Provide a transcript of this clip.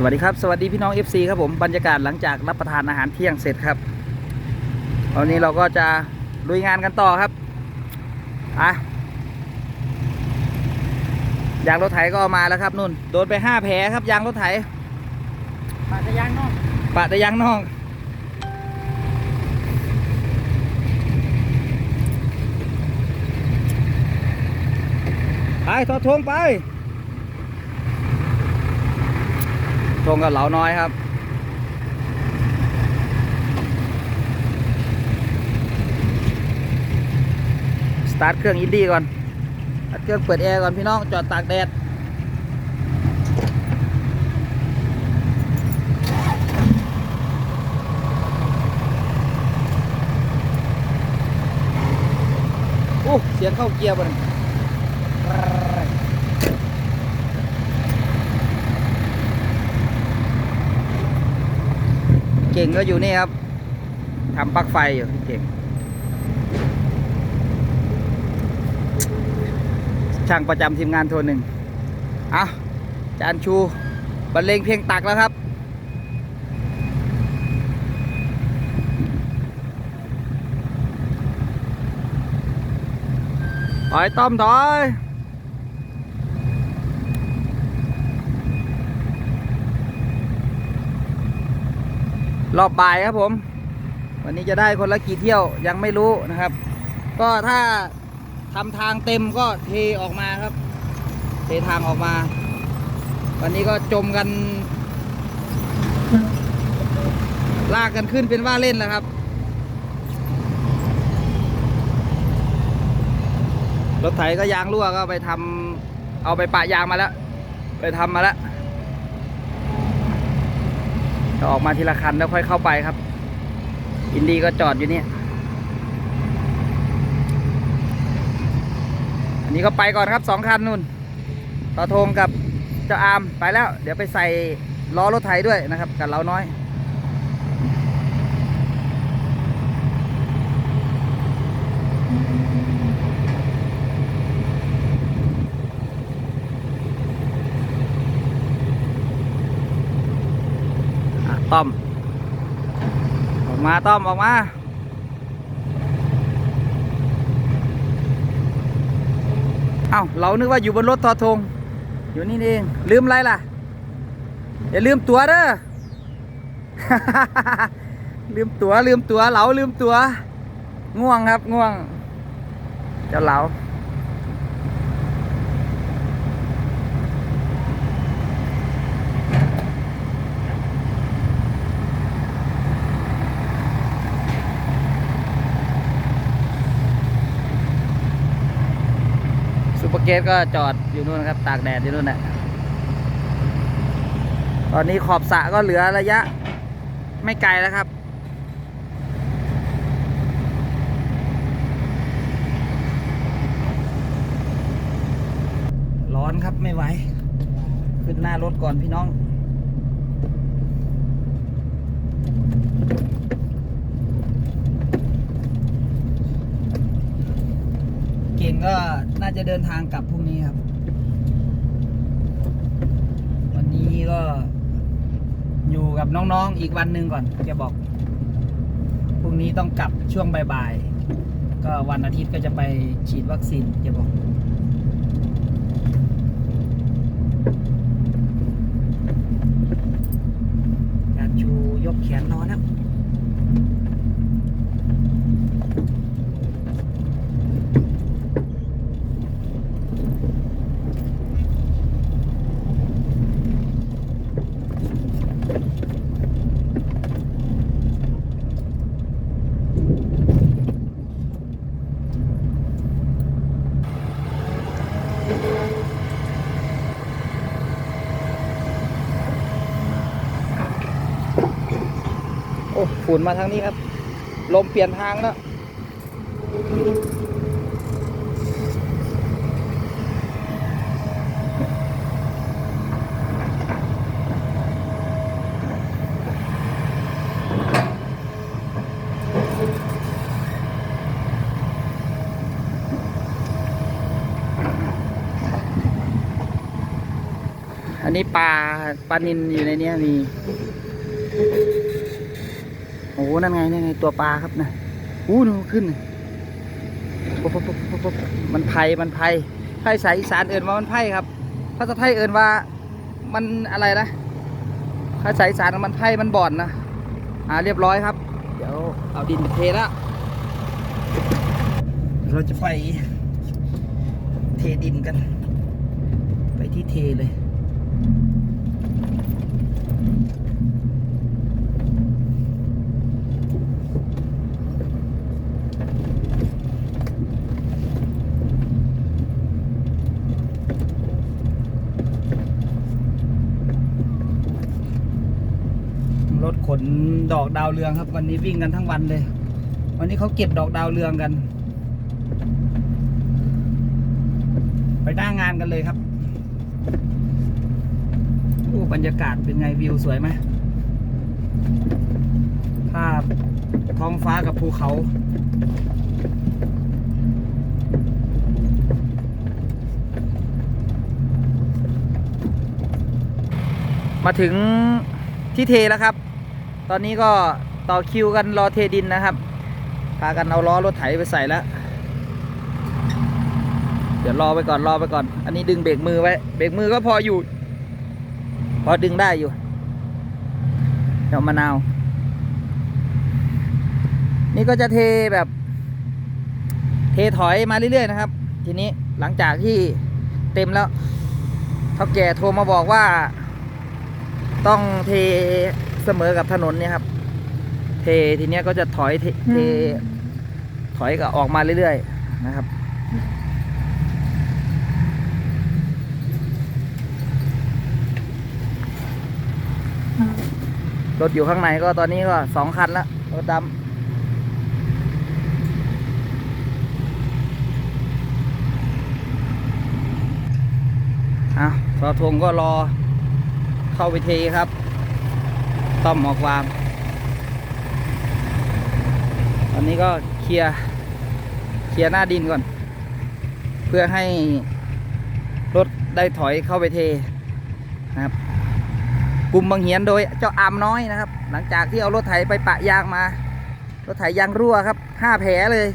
สวัสดีครับ สวัสดีพี่น้อง FC ครับผมบรรยากาศหลังจากรับประทานอาหารเที่ยงเสร็จครับวันนี้เราก็จะลุยงานกันต่อครับอะยางรถไถก็เอามาแล้วครับนุ่นโดนไปห้าแผลครับยางรถไถปาจะยางเนาะปะแต่ยางนอกไปทอดทงไป ทงกับเหลาน้อยครับ สตาร์ทเครื่องอินดี้ก่อนเครื่องเปิดแอร์ก่อนพี่น้องจอดตากแดดโอ้เสียงเข้าเกียร์บ่น ก่งก็อยู่นี่ครับทำปลั๊กไฟอยู่พี่เก่ง ช่างประจำทีมงานโทรหนึ่งเอาจานชูบรรเลงเพลงตักแล้วครับถอยต้อมถอย รอบบ่ายครับผม วันนี้จะได้คนละกี่เที่ยวยังไม่รู้นะครับ ก็ถ้าทำทางเต็มก็เทออกมาครับ เททางออกมา วันนี้ก็จมกัน ลากกันขึ้นเป็นว่าเล่นแล้วครับรถไถก็ยางรั่วก็ไปทำเอาไปปะยางมาแล้ว ไปทำมาแล้ว จะออกมาทีละคันแล้วค่อยเข้าไปครับ อินดีก็จอดอยู่นี่อันนี้ก็ไปก่อนครับสองคันนู่นต่อทงกับเจ้าอามไปแล้ว เดี๋ยวไปใส่ล้อรถไถด้วยนะครับ กับเราน้อย ต้อม ออกมาต้อม ออกมา เอ้า เรานึกว่าอยู่บนรถทอทง อยู่นี่เอง ลืมอะไรล่ะ อย่าลืมตัวเด้อ ลืมตัวลืมตัวเหลาลืมตัว ง่วงครับง่วง เจ้าเหลา ซู เกตก็จอดอยู่นู่นครับ ตากแดดอยู่นู่นแหละตอนนี้ขอบสระก็เหลือระยะ ไม่ไกลแล้วครับ ร้อนครับไม่ไหว ขึ้นหน้ารถก่อนพี่น้อง เก่งก็น่าจะเดินทางกลับพรุ่งนี้ครับ วันนี้ก็อยู่กับน้องๆ อีกวันหนึ่งก่อนแกบอก พรุ่งนี้ต้องกลับช่วงบ่ายๆ ก็วันอาทิตย์ก็จะไปฉีดวัคซีนแกบอก จานชูยกแขนนอนแล้ว โอ้ฝุ่นมาทางนี้ครับ ลมเปลี่ยนทางแล้วอันนี้ปลาปลานินอยู่ในนี้มี นั่นไงนั่นไง ตัวปลาครับนะอู้นูขึ้นปุ๊บปุ๊บปุ๊บปุ๊บปุ๊บมันไผ่มันไผ่ไผ่สายอีสานเอินว่ามันไผ่ครับภาษาไทยเอินว่ามันอะไรนะภาษาอีสานมันไผ่มันบ่อนนะอ่าเรียบร้อยครับ เดี๋ยวเอาดินเทแล้วเราจะไปเทดินกัน ไปที่เทเลย รถขน ดอกดาวเรืองครับ วันนี้วิ่งกันทั้งวันเลย วันนี้เขาเก็บดอกดาวเรืองกัน ไปหน้างานกันเลยครับโอ้บรรยากาศเป็นไงวิวสวยไหมภาพท้องฟ้ากับภูเขามาถึงที่เทแล้วครับ ตอนนี้ก็ต่อคิวกันรอเทดินนะครับ พากันเอาล้อรถไถไปใส่แล้ว เดี๋ยวรอไปก่อนรอไปก่อน อันนี้ดึงเบรกมือไว้ เบรกมือก็พออยู่ พอดึงได้อยู่ เดี๋ยวมะนาว นี่ก็จะเทแบบ เทถอยมาเรื่อยๆนะครับ ทีนี้หลังจากที่เต็มแล้วเท่าแก่โทรมาบอกว่า ต้องเท เสมอกับถนนเนี่ยครับ เททีเนี้ยก็จะถอยเทเทถอยก็ออกมาเรื่อยๆนะครับรถอยู่ข้างในก็ตอนนี้ก็สองคันแล้วรถดำอะสอทงก็รอเข้าไปเทครับ ต้อมออกวามตอนนี้ก็เคลียร์เคลียร์หน้าดินก่อน เพื่อให้รถได้ถอยเข้าไปเทนะครับกลุ่มบางเหียนโดยเจ้าอามน้อยนะครับ หลังจากที่เอารถไถไปปะยางมา รถไถยางรั่วครับห้าแผลเลย